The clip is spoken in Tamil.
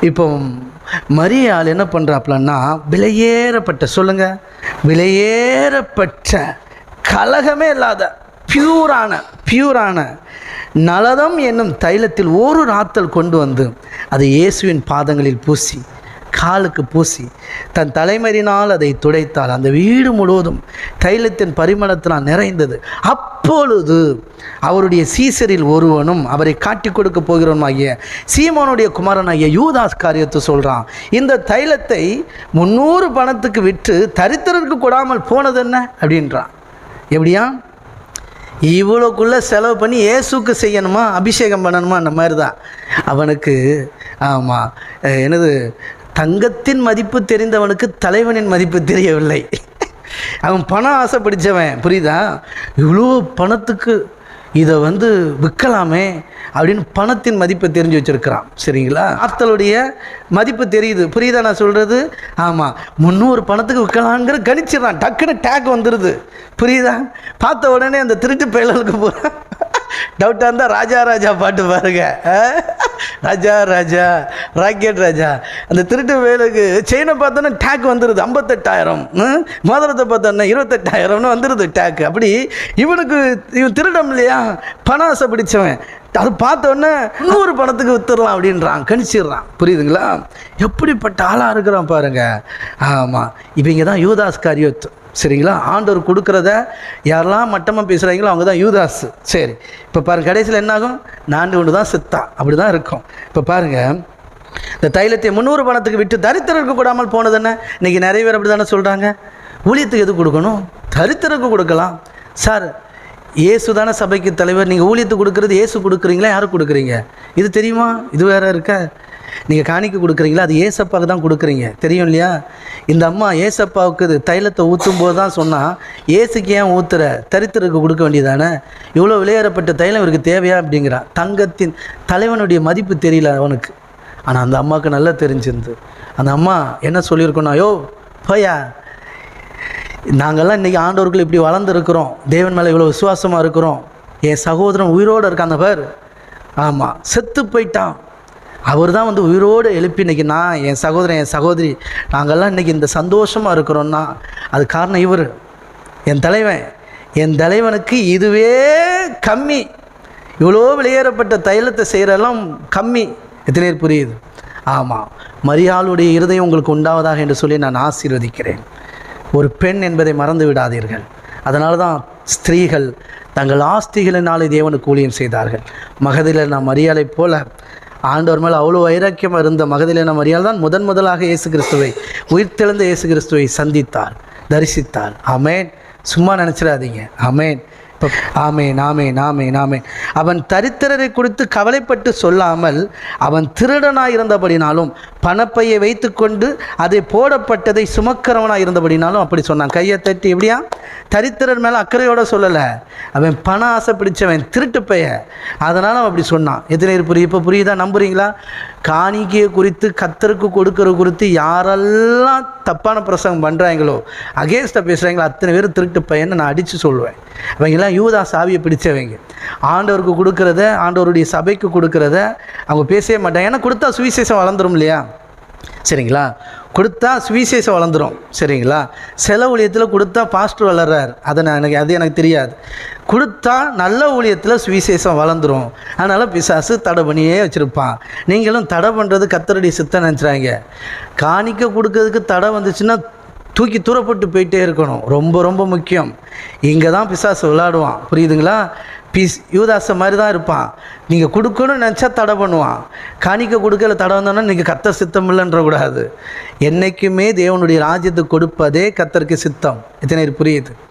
இப்போ மரியாள் என்ன பண்ணுறாப்லன்னா விலையேறப்பட்ட சொல்லுங்கள் விலையேறப்பட்ட கலகமே இல்லாத பியூரான பியூரான நலதம் என்னும் தைலத்தில் ஒரு ராத்தல் கொண்டு வந்து அதை இயேசுவின் பாதங்களில் பூசி காலுக்கு பூசி தன் தலைமறினால் அதை துடைத்தால் அந்த வீடு முழுவதும் தைலத்தின் பரிமளத்தினால் நிறைந்தது. அப் அப்பொழுது அவருடைய சீசரில் ஒருவனும் அவரை காட்டி கொடுக்க போகிறவனுமாகிய சீமோனுடைய குமாரனாகிய யூதாஸ் காரியத்தை சொல்கிறான் இந்த தைலத்தை முந்நூறு பணத்துக்கு விற்று தரித்திரருக்கு கொடாமல் போனது என்ன அப்படின்றான். எப்படியா? இவ்வளோக்குள்ளே செலவு பண்ணி ஏசுக்கு செய்யணுமா? அபிஷேகம் பண்ணணுமா? அந்த மாதிரி தான் அவனுக்கு ஆமாம் என்னது தங்கத்தின் மதிப்பு தெரிந்தவனுக்கு தலைவனின் மதிப்பு தெரியவில்லை. அவன் பணம் ஆசை பிடிச்சவன் புரியுதா? இவ்வளோ பணத்துக்கு இதை வந்து விற்கலாமே அப்படின்னு பணத்தின் மதிப்பை தெரிஞ்சு வச்சுருக்கிறான் சரிங்களா? ஆத்தலுடைய மதிப்பு தெரியுது புரியுதா நான் சொல்கிறது ஆமாம் முந்நூறு பணத்துக்கு விற்கலாங்கிற கணிச்சிடறான் டக்குன்னு டேக் வந்துடுது புரியுதா? பார்த்த உடனே அந்த திருட்டு பயலுக்கு போகிறான் டவுட்டாக இருந்தால் ராஜா ராஜா பாட்டு பாருங்க ஆ? ராஜா ராஜா ராக்கெட் ராஜா. அந்த திருட்டு வேலுக்கு செயினை பார்த்தோன்னா டேக் வந்துடுது ஐம்பத்தெட்டாயிரம். ம்? மோதிரத்தை பார்த்தோன்னா இருபத்தெட்டாயிரம்னு வந்துடுது டேக் அப்படி இவனுக்கு இவன் திருடம் இல்லையா? பணம் ஆசை பிடிச்சவன். அது பார்த்தோன்னே இன்னொரு நூறு பணத்துக்கு வித்துடலாம் அப்படின்றான் கணிச்சிடுறான். புரியுதுங்களா? எப்படிப்பட்ட ஆளாக இருக்கிறான் பாருங்க. ஆமாம் இவங்க தான் யூதாஸ் காரியத்து சரிங்களா? ஆண்டவர் கொடுக்குறத யாரெல்லாம் மட்டமாக பேசுகிறாங்களோ அவங்க தான் யூதாஸ். சரி இப்போ பாருங்க கடைசியில் என்னாகும்? நான்கு ஒன்று தான் சித்தான் அப்படி தான் இருக்கும். இப்போ பாருங்கள் இந்த தைலத்தை முந்நூறு பணத்துக்கு விட்டு தரித்திரருக்கு கூடாமல் போனது என்ன? இன்றைக்கி நிறைய பேர் அப்படி தானே சொல்கிறாங்க ஊழியத்துக்கு எது கொடுக்கணும்? தரித்திரருக்கு கொடுக்கலாம். சார் இயேசு தானே சபைக்கு தலைவர். நீங்கள் ஊழியத்துக்கு கொடுக்குறது இயேசு கொடுக்குறீங்களா? யாருக்கு கொடுக்குறீங்க? இது தெரியுமா? இது வேறு இருக்கா? நீங்கள் காணிக்க கொடுக்குறீங்களா? அது ஏசப்பாவுக்கு தான் கொடுக்குறீங்க. தெரியும் இல்லையா? இந்த அம்மா ஏசப்பாவுக்கு இது தைலத்தை ஊற்றும் போது தான் சொன்னால் ஏசுக்கு ஏன் ஊற்றுற தரித்திரருக்கு கொடுக்க வேண்டியதானே? இவ்வளோ விளையாடப்பட்ட தைலம் இவருக்கு தேவையா? அப்படிங்கிறான். தங்கத்தின் தலைவனுடைய மதிப்பு தெரியல அவனுக்கு. ஆனால் அந்த அம்மாவுக்கு நல்லா தெரிஞ்சிருந்து அந்த அம்மா என்ன சொல்லியிருக்கோன்னா யோ போயா நாங்கள்லாம் இன்றைக்கி ஆண்டவர்கள் இப்படி வளர்ந்துருக்குறோம் தேவன் மேலே இவ்வளோ விசுவாசமாக இருக்கிறோம். என் சகோதரன் உயிரோடு இருக்கான் அந்த பேர். ஆமாம் செத்து போயிட்டான். அவர் தான் வந்து உயிரோடு எழுப்பி இன்னைக்கு நான் என் சகோதரன் என் சகோதரி நாங்கள்லாம் இன்றைக்கி இந்த சந்தோஷமாக இருக்கிறோன்னா அது காரணம் இவர். என் தலைவன். என் தலைவனுக்கு இதுவே கம்மி. இவ்வளோ வெளியேறப்பட்ட தைலத்தை செய்கிறதெல்லாம் கம்மி. எத்தனை பேர் புரியுது? ஆமாம் மரியாளுடைய இருதயம் உங்களுக்கு உண்டாவதாக என்று சொல்லி நான் ஆசீர்வதிக்கிறேன். ஒரு பெண் என்பதை மறந்து விடாதீர்கள். அதனால தான் ஸ்திரீகள் தங்கள் ஆஸ்திகளினாலே தேவனுக்கு ஊழியம் செய்தார்கள். மகதில நாம் மரியாதை போல ஆண்டவர் மேலே அவ்வளோ வைராக்கியம் இருந்த மகதிலேன மரியால் தான் முதன் முதலாக இயேசு கிறிஸ்துவை உயிர்த்தெழுந்த இயேசு கிறிஸ்துவை சந்தித்தார் தரிசித்தார். அமேன் சும்மா நினச்சிடாதீங்க. அமேன் ஆமே நாமே நாமே நாமே அவன் தரித்திரரை குறித்து கவலைப்பட்டு சொல்லாமல் அவன் திருடனாய் இருந்தபடினாலும் பணப்பையை வைத்துக்கொண்டு அதை போடப்பட்டதை சுமக்கிறவனாக இருந்தபடினாலும் அப்படி சொன்னான். கையை தட்டி எப்படியா? தரித்திரர் மேலே அக்கறையோட சொல்லலை. அவன் பண ஆசை பிடிச்சவன் திருட்டு பைய அதனால் அவன் அப்படி சொன்னான். எத்தனை புரியும் இப்போ புரியுதா? நம்புறீங்களா? காணிக்கையை குறித்து கத்தருக்கு கொடுக்கறது குறித்து யாரெல்லாம் தப்பான பிரசங்கம் பண்ணுறாங்களோ அகேன்ஸ்டாக பேசுகிறாங்களோ அத்தனை பேர் திருட்டு பையனை நான் அடித்து சொல்லுவேன் அவங்கெல்லாம் யூதா சாவியை பிடிச்சவங்க. ஆண்டவருக்கு கொடுக்கறத ஆண்டவருடைய சபைக்கு கொடுக்கறத அவங்க பேசவே மாட்டாங்க. ஏன்னா கொடுத்தா சுவிசேஷம் வளர்ந்துரும் இல்லையா? சரிங்களா? கொடுத்தா சுவிசேஷம் வளர்ந்துரும். சரிங்களா? செல ஊழியத்தில் கொடுத்தா பாஸ்டர் வளர்றார். அதை நான் எனக்கு அது எனக்கு தெரியாது. கொடுத்தா நல்ல ஊழியத்தில் சுவிசேஷம் வளர்ந்துரும். அதனால் பிசாசு தடை பண்ணியே வச்சுருப்பான். நீங்களும் தடை பண்ணுறது கத்தரடி சித்தம் நினச்சிட்றாங்க காணிக்க கொடுக்கறதுக்கு தடை வந்துச்சுன்னா தூக்கி தூரப்பட்டு போயிட்டே இருக்கணும். ரொம்ப ரொம்ப முக்கியம். இங்கே தான் பிசாசு விளாடுவான் புரியுதுங்களா? பிஸ் யூதாச மாதிரி தான் இருப்பான். நீங்கள் கொடுக்கணும்னு நினச்சா தடை பண்ணுவான். காணிக்க கொடுக்கல தடை வந்தோன்னா நீங்கள் கத்த சித்தம் இல்லைன்ற கூடாது. என்றைக்குமே தேவனுடைய ராஜ்யத்தை கொடுப்பதே கத்தருக்கு சித்தம். எத்தனை புரியுது?